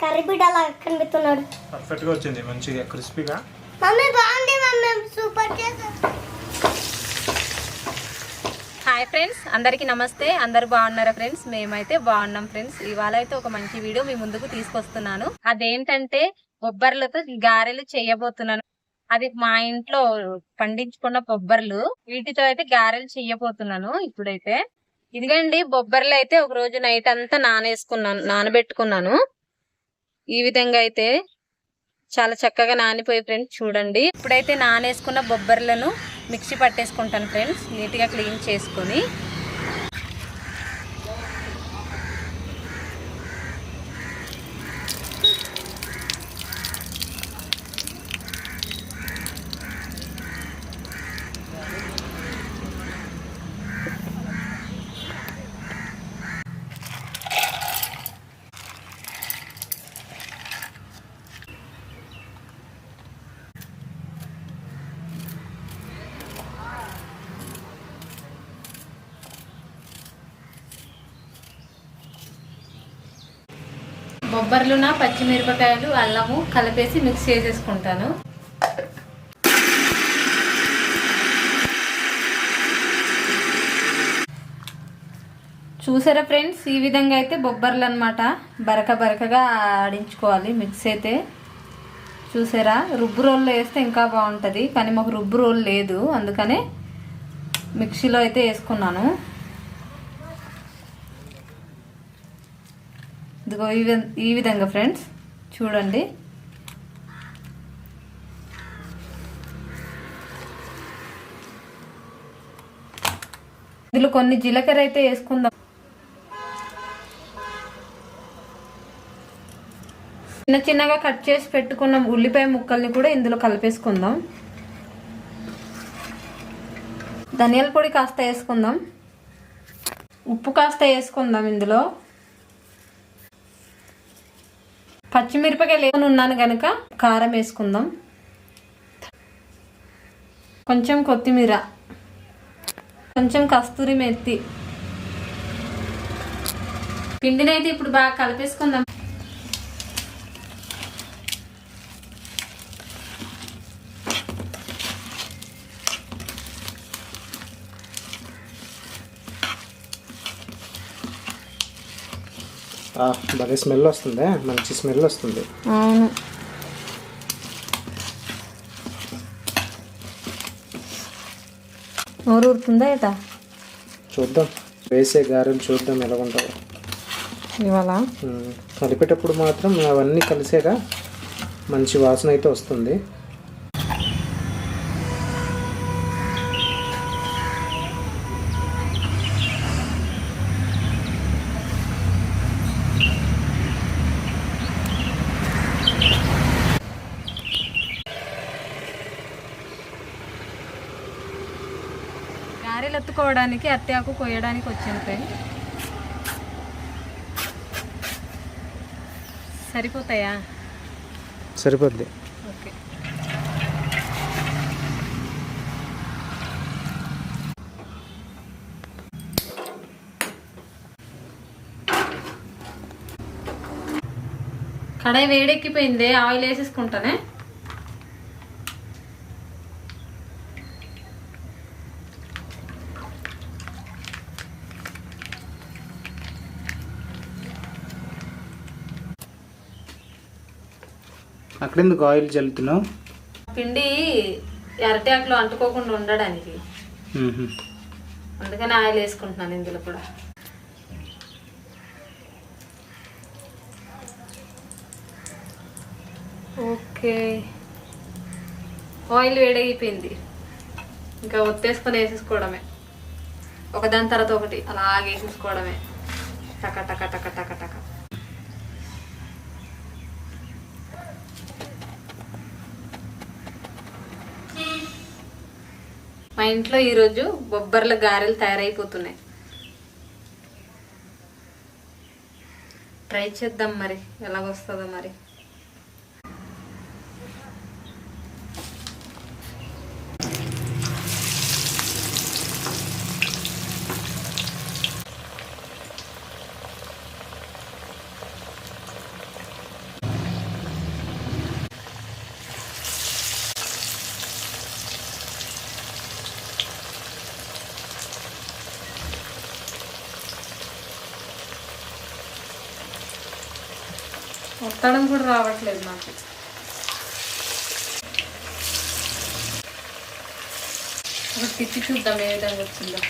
Curry బిడ్డ అలా కనిపిస్తున్నాడు. పర్ఫెక్ట్గా వచ్చింది మంచిగా క్రిస్పీగా. మమ్మీ బాగుంది మమ్మీ సూపర్ హాయ్ ఫ్రెండ్స్ అందరికీ నమస్తే. అందరు బాగున్నారా ఫ్రెండ్స్? మేమైతే బాగున్నాం ఫ్రెండ్స్. ఇవాళ అయితే ఒక మంచి వీడియో మీ ముందుకు తీసుకొస్తున్నాను. అదేంటంటే బొబ్బర్లతో గారెలు చేయబోతున్నాను. అది మా ఇంట్లో పండించుకున్న బొబ్బర్లు. వీటితో అయితే గారెలు చేయబోతున్నాను ఇప్పుడైతే. ఇదిగండి బొబ్బర్లు అయితే ఒక రోజు నైట్ అంతా నానేసుకున్నాను నానబెట్టుకున్నాను. ఈ విధంగా అయితే చాలా చక్కగా నానిపోయి ఫ్రెండ్స్ చూడండి. ఇప్పుడైతే నానేసుకున్న బొబ్బర్లను మిక్సీ పట్టేసుకుంటాను ఫ్రెండ్స్ నీట్గా క్లీన్ చేసుకొని. బొబ్బర్లున పచ్చిమిరపకాయలు అల్లము కలిపేసి మిక్స్ చేసేసుకుంటాను. చూసారా ఫ్రెండ్స్? ఈ విధంగా అయితే బొబ్బర్లు అనమాట బరక బరకగా ఆడించుకోవాలి మిక్స్ అయితే. చూసారా? రుబ్బు రోల్లో వేస్తే ఇంకా బాగుంటుంది. కానీ మాకు రుబ్బు రోల్ లేదు. అందుకనే మిక్సీలో అయితే వేసుకున్నాను. ఇదిగో ఈ ఈ విధంగా ఫ్రెండ్స్ చూడండి. ఇందులో కొన్ని జీలకర్ర అయితే వేసుకుందాం. చిన్న చిన్నగా కట్ చేసి పెట్టుకున్న ఉల్లిపాయ ముక్కల్ని కూడా ఇందులో కలిపేసుకుందాం. ధనియాల పొడి కాస్త వేసుకుందాం. ఉప్పు కాస్త వేసుకుందాం ఇందులో. పచ్చిమిరపకాయలు వేసుకొని ఉన్నాను కనుక కారం వేసుకుందాం. కొంచెం కొత్తిమీర కొంచెం కస్తూరి మెత్తి పిండినైతే ఇప్పుడు బాగా కలిపేసుకుందాం. భలే స్మెల్ వస్తుంది. మంచి స్మెల్ వస్తుంది. అవును. నోరు ఊరుతుందా ఏటా? చూద్దాం. వేసే గారెలు చూద్దాం ఎలా ఉంటాయో. ఇవాళ? కలిపేటప్పుడు మాత్రం అవన్నీ కలిసాక మంచి వాసన అయితే వస్తుంది. గారెలు ఎత్తుకోవడానికి అత్తాకు కొయ్యడానికి వచ్చాను ఫ్రెండ్. సరిపోతాయా? సరిపోద్ది. ఓకే. కడాయి వేడెక్కిపోయింది ఆయిల్ వేసేసుకుంటానే? అక్కడెందుకు ఆయిల్ చల్లుతున్నావు? పిండి అరటాకులో అంటుకోకుండా ఉండడానికి. అందుకని ఆయిల్ వేసుకుంటున్నాను ఇందులో కూడా. ఓకే. ఆయిల్ వేడైపోయింది. ఇంకా ఒత్తేసుకొని వేసేసుకోవడమే. ఒకదాని తర్వాత ఒకటి అలా వేసేసుకోవడమే టక టక టక టక టక. మా ఇంట్లో ఈరోజు బొబ్బర్ల గారెలు తయారైపోతున్నాయి. ట్రై చేద్దాం మరి ఎలాగొస్తుందో మరి. ఒత్తడం కూడా రావట్లేదు నాకు. ఒకటి తిప్పి చూద్దాం ఏ విధంగా వచ్చిందో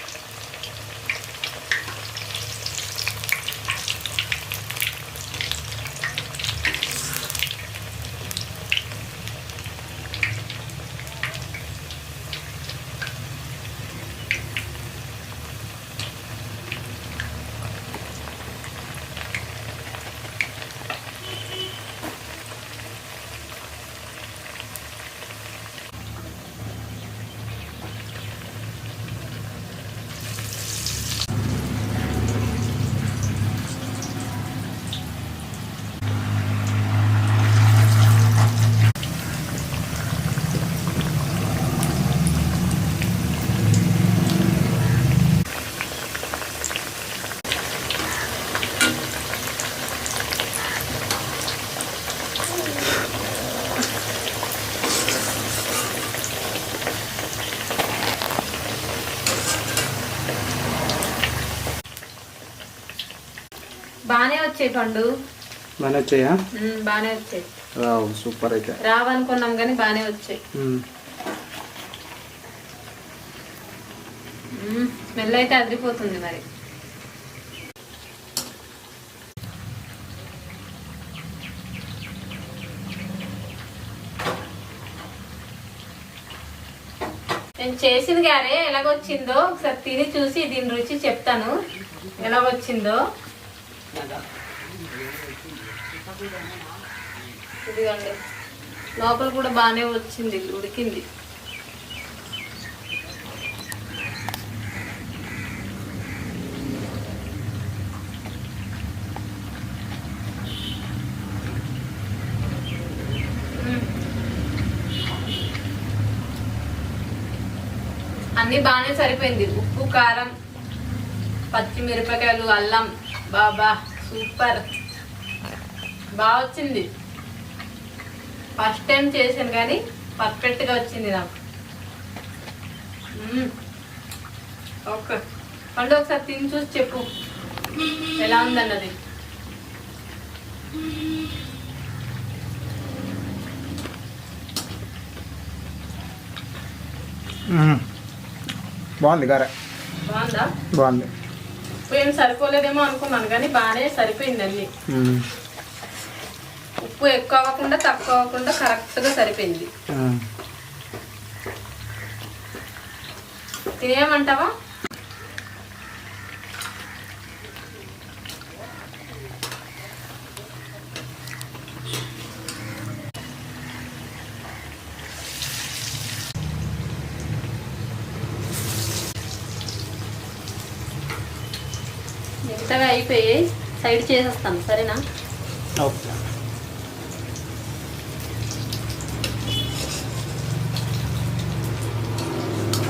బాగానే వచ్చాయి పండు బాగానే వచ్చాయా బాగానే వచ్చాయి. వావ్ సూపర్ అయితే. రావనుకున్నాం కానీ బాగానే వచ్చాయి. స్మెల్ అయితే అదిరిపోతుంది మరి. నేను చేసింది గారే ఎలాగొచ్చిందో ఒకసారి తిని చూసి దీని రుచి చెప్తాను. ఎలాగొచ్చిందో? లోపల కూడా బాగానే వచ్చింది ఉడికింది. అన్ని బాగానే సరిపోయింది. ఉప్పు కారం పచ్చిమిరపకాయలు అల్లం. బాబా సూపర్. బాగా వచ్చింది. ఫస్ట్ టైం చేశాను కానీ పర్ఫెక్ట్గా వచ్చింది నాకు. ఓకే. పండు ఒకసారి తిని చూసి చెప్పు. ఎలా ఉందన్నది. బాగుంది గారె. బాగుందా? బాగుంది. ఏం సరిపోలేదేమో అనుకున్నాను కానీ బాగానే సరిపోయింది అన్ని. ఉప్పు ఎక్కువ అవ్వకుండా తక్కువ అవ్వకుండా కరెక్ట్గా సరిపోయింది. తినేయమంటావా? మిగతావి అయిపోయి సైడ్ చేసేస్తాను సరేనా? ఓకే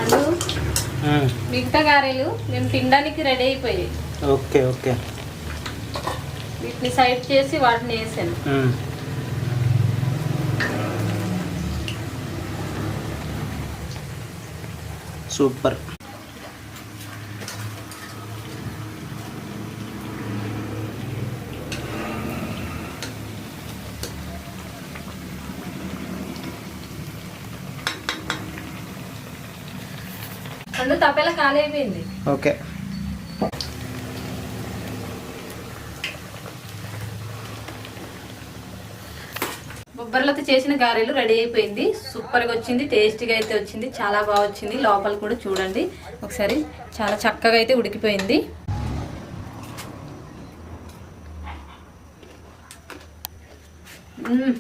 అండు మ్మ్. మిగతా గారెలు మేము తినడానికి రెడీ అయిపోయాయి. Okay okay. వీటిని సైడ్ చేసి వాటిని వేసాను. సూపర్. ఓకే. బొబ్బర్లతో చేసిన గారెలు రెడీ అయిపోయింది. సూపర్గా వచ్చింది టేస్టీగా అయితే వచ్చింది చాలా బాగా వచ్చింది. లోపల కూడా చూడండి. ఒకసారి చాలా చక్కగా అయితే ఉడికిపోయింది. మ్మ్.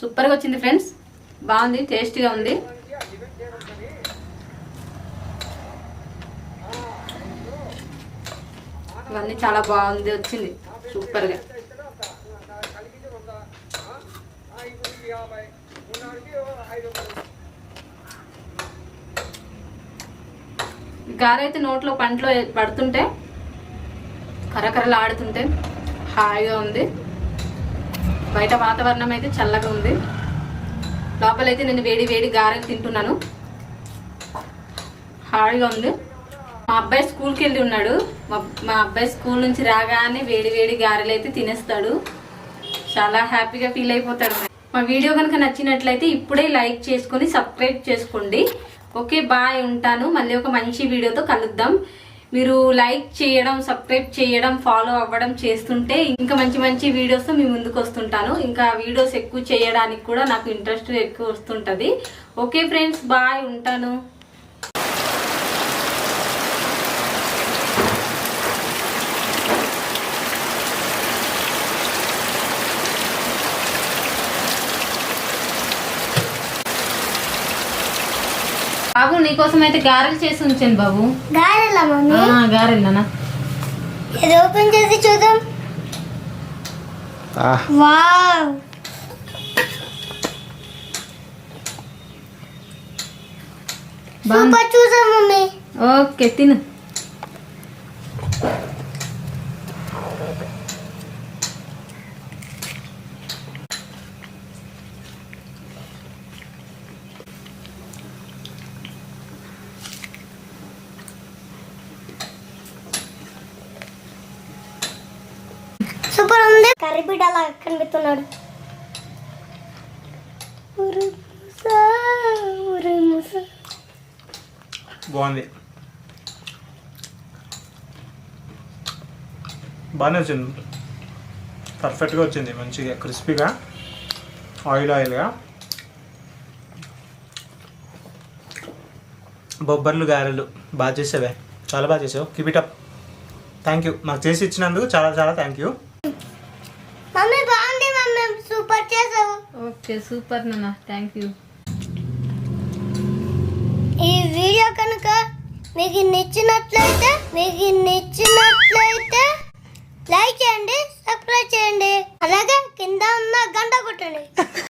సూపర్గా వచ్చింది ఫ్రెండ్స్. బాగుంది టేస్టీగా ఉంది. ఇవన్నీ చాలా బాగుంది వచ్చింది. సూపర్గా గారె అయితే నోట్లో పంటలో పడుతుంటే కరకరలు ఆడుతుంటే హాయిగా ఉంది. బయట వాతావరణం అయితే చల్లగా ఉంది. లోపలైతే నేను వేడి వేడి గారెలు తింటున్నాను. హాయిగా ఉంది. మా అబ్బాయి స్కూల్కి వెళ్ళి ఉన్నాడు. మా అబ్బాయి స్కూల్ నుంచి రాగానే వేడి వేడి గారెలు అయితే తినేస్తాడు. చాలా హ్యాపీగా ఫీల్ అయిపోతాడు. మా వీడియో కనుక నచ్చినట్లయితే ఇప్పుడే లైక్ చేసుకొని సబ్స్క్రైబ్ చేసుకోండి. ఓకే బాయ్ ఉంటాను. మళ్ళీ ఒక మంచి వీడియోతో కలుద్దాం. మీరు లైక్ చేయడం సబ్స్క్రైబ్ చేయడం ఫాలో అవ్వడం చేస్తుంటే ఇంకా మంచి మంచి వీడియోస్తో మీ ముందుకు వస్తుంటాను. ఇంకా వీడియోస్ ఎక్కువ చేయడానికి కూడా నాకు ఇంట్రెస్ట్ ఎక్కువ వస్తుంటుంది. ఓకే ఫ్రెండ్స్ బాయ్ ఉంటాను. బాబు నీకోసం అయితే గారెలు చేసి ఉంచాను బాబు. గారెలా మమ్మీ? గారెలు నాన్న. ఇది ఓపెన్ చేసి చూద్దాం. వావ్. సూపర్ చూసాం మమ్మీ. ఓకే తిను సూపర్ ఉంది కర్రీ బిడ్డ అలా ముసా. బాగుంది. బాగానే వచ్చింది. పర్ఫెక్ట్గా వచ్చింది. మంచిగా క్రిస్పీగా ఆయిల్ ఆయిల్గా. బొబ్బర్లు గారెలు బాగా చేసావే. చాలా బాగా చేసావు. Keep it up thank you మాకు చేసి ఇచ్చినందుకు చాలా చాలా థ్యాంక్ యూ సూపర్ చేసావు. ఓకే సూపర్ నాన్న థ్యాంక్ యూ ఈ వీడియో కనుక మీకు నచ్చినట్లయితే మీకు నచ్చినట్లయితే లైక్ చేయండి సబ్స్క్రైబ్ చేయండి. అలాగే కింద ఉన్న గంట కొట్టండి.